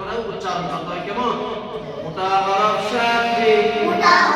করে উচ্চারণ করতে হয়। কেমন? মোটা হরফ সাথে। فس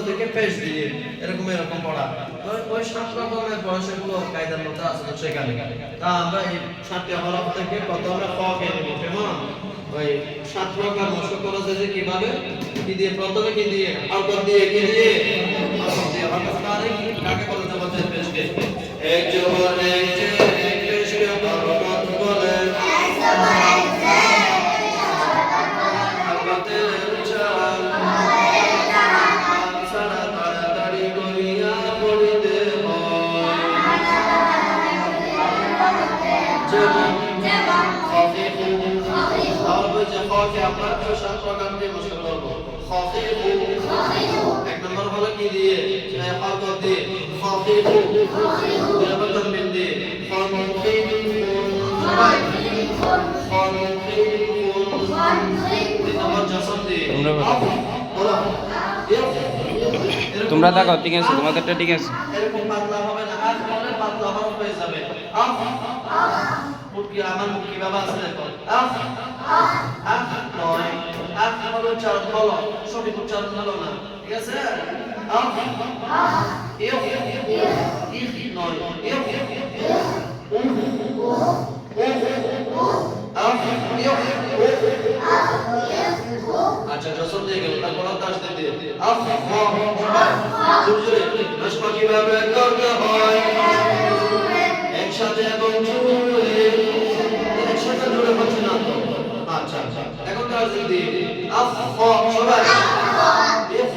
পেশ দিয়ে এরকম এরকম পড়া। তো ওই সাত রকমের পড়া সেগুলো কায়দার মধ্যে আছে তো সেখানে তা আমরা এই সাতটি হরফ থেকে প্রথমে ক কে নিব, কেমন? ওই সাত প্রকার মশক করা যায় কীভাবে? কি দিয়ে? প্রথমে কি দিয়ে? হরকত দিয়ে, কি দিয়ে? হরকত কাকে বলতে বলতে তোমরা দেখো ঠিক আছে তোমাদেরটা ঠিক আছে। এরকম পাতলা হবে না পাতলা যাবে। মুখ আমার মুখ কীভাবে আছে দেখো আফ নয় আফ হলো উচ্চারণ হলো সঠিক উচ্চারণ হলো না ঠিক আছে আচ্ছা দিয়ে গেল তারপর দিয়ে দিয়ে হয় এখন দাস দিয়ে আফ সবাই। ইফ